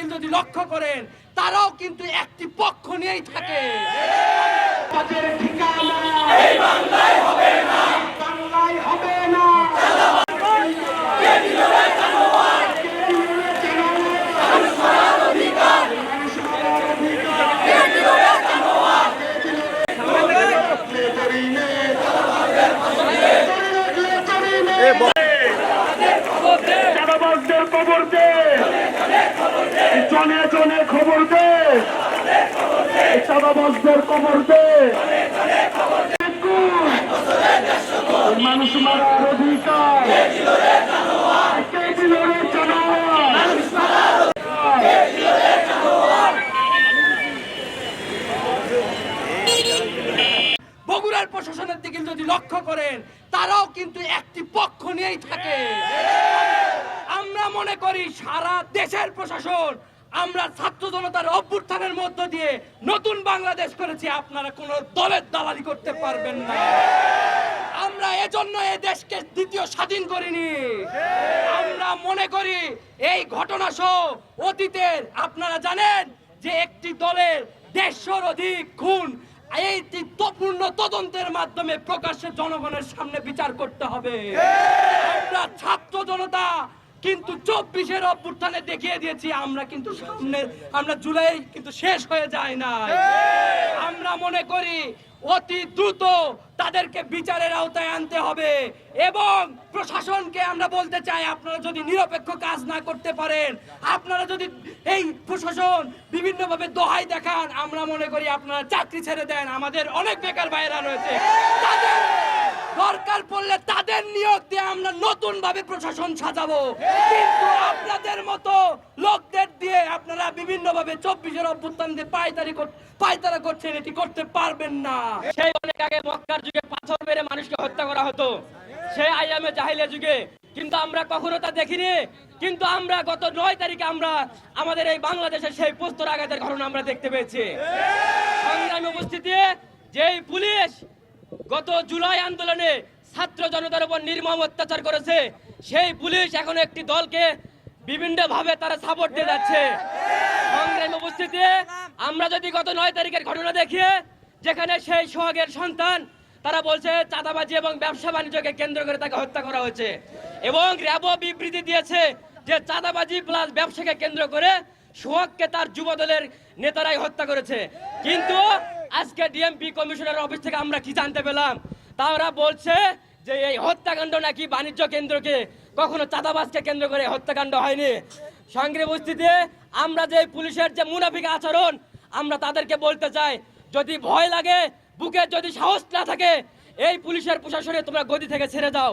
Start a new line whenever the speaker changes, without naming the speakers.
লক্ষ্য করেন তারাও কিন্তু একটি পক্ষ নিয়েই থাকে
কাজের ঠিকানা এই বাংলায় হবে না বাংলায় হবে না কে দিল রে জানোয়ার? মানুষ মারার অধিকার। কে দিল রে চুরি নে। চুরি নে। চাঁদাবাজদের খবর দে জনে জনে খবর দে। খবর দে। মানুষ মারার অধিকার।
বগুড়ার প্রশাসনের দিকে যদি লক্ষ্য করেন, তারাও কিন্তু একটি পক্ষ নিয়েই থাকে। করি সারা দেশের প্রশাসন, আমরা ছাত্র জনতার অভ্যুত্থানের মধ্য দিয়ে নতুন বাংলাদেশ করেছি, আপনারা কোন দলের দালালি করতে পারবেন না। আমরা এজন্য এই দেশকে দ্বিতীয় স্বাধীন করিনি। আমরা মনে করি এই ঘটনা সহ অতীতের, আপনারা জানেন যে একটি দলের দেড়শোর অধিক খুন এই পূর্ণ তদন্তের মাধ্যমে প্রকাশ্যে জনগণের সামনে বিচার করতে হবে। আমরা ছাত্র জনতা কিন্তু চব্বিশের অভ্যুত্থানে দেখিয়ে দিয়েছি আমরা কিন্তু সামনে আমরা জুলাই কিন্তু শেষ হয়ে যায় না আমরা মনে করি অতি দ্রুত তাদেরকে বিচারের আওতায় আনতে হবে এবং প্রশাসনকে আমরা বলতে চাই আপনারা যদি নিরপেক্ষ কাজ না করতে পারেন আপনারা যদি এই প্রশাসন বিভিন্নভাবে দোহাই দেখান আমরা মনে করি আপনারা চাকরি ছেড়ে দেন। আমাদের অনেক বেকার ভাইয়েরা রয়েছে। তাদের তাদের নিয়োগ দিয়ে আমরা নতুন ভাবে প্রশাসন সাজাবো। কিন্তু আপনাদের মতো লোকদের দিয়ে আপনারা বিভিন্ন ভাবে চব্বিশের অভ্যুত্থান দিয়ে পায়তারি পায়তারা করছেন, এটি করতে পারবেন না।
সেই অনেক আগে মক্কার যুগে পাথর মেরে মানুষকে হত্যা করা হতো। সেই আইয়ামে জাহিলিয়া যুগে। কিন্তু আমরা কখনো তা দেখিনি। কিন্তু আমরা গত নয় তারিখে আমরা আমাদের এই বাংলাদেশের সেই পোস্তর আঘাতের ঘটনা আমরা দেখতে পেয়েছি। সংগ্রামে উপস্থিতি, যেই পুলিশ গত জুলাই আন্দোলনে ছাত্র জনতার উপর নির্মম অত্যাচার করেছে। সেই পুলিশ এখন একটি দলকে বিভিন্ন ভাবে তারা সাপোর্ট দিয়ে যাচ্ছে। সংগ্রামে উপস্থিতি, আমরা যদি গত নয় তারিখের ঘটনা দেখি, যেখানে সেই সোহাগের সন্তান, তারা বলছে চাঁদাবাজি এবং ব্যবসা বাণিজ্যকে কেন্দ্র করে তাকে হত্যা করা হয়েছে। এবং র্যাবও বিবৃতি দিয়েছে যে চাঁদাবাজি প্লাস ব্যবসাকে কেন্দ্র করে সোহাগকে তার যুব দলের নেতারাই হত্যা করেছে। কিন্তু আজকে ডিএমপি কমিশনার অফিস থেকে আমরা কি জানতে পেলাম? তারা বলছে যে এই হত্যাকাণ্ড নাকি বাণিজ্য কেন্দ্রকে, কখনো চাঁদাবাজকে কেন্দ্র করে হত্যাকাণ্ড হয়নি। সঙ্গে উপস্থিতি, আমরা যে পুলিশের যে মুনাফিক আচরণ, আমরা তাদেরকে বলতে চাই, যদি ভয় লাগে, বুকে যদি সাহস না থাকে, এই পুলিশের প্রশাসনে তোমরা গদি থেকে ছেড়ে যাও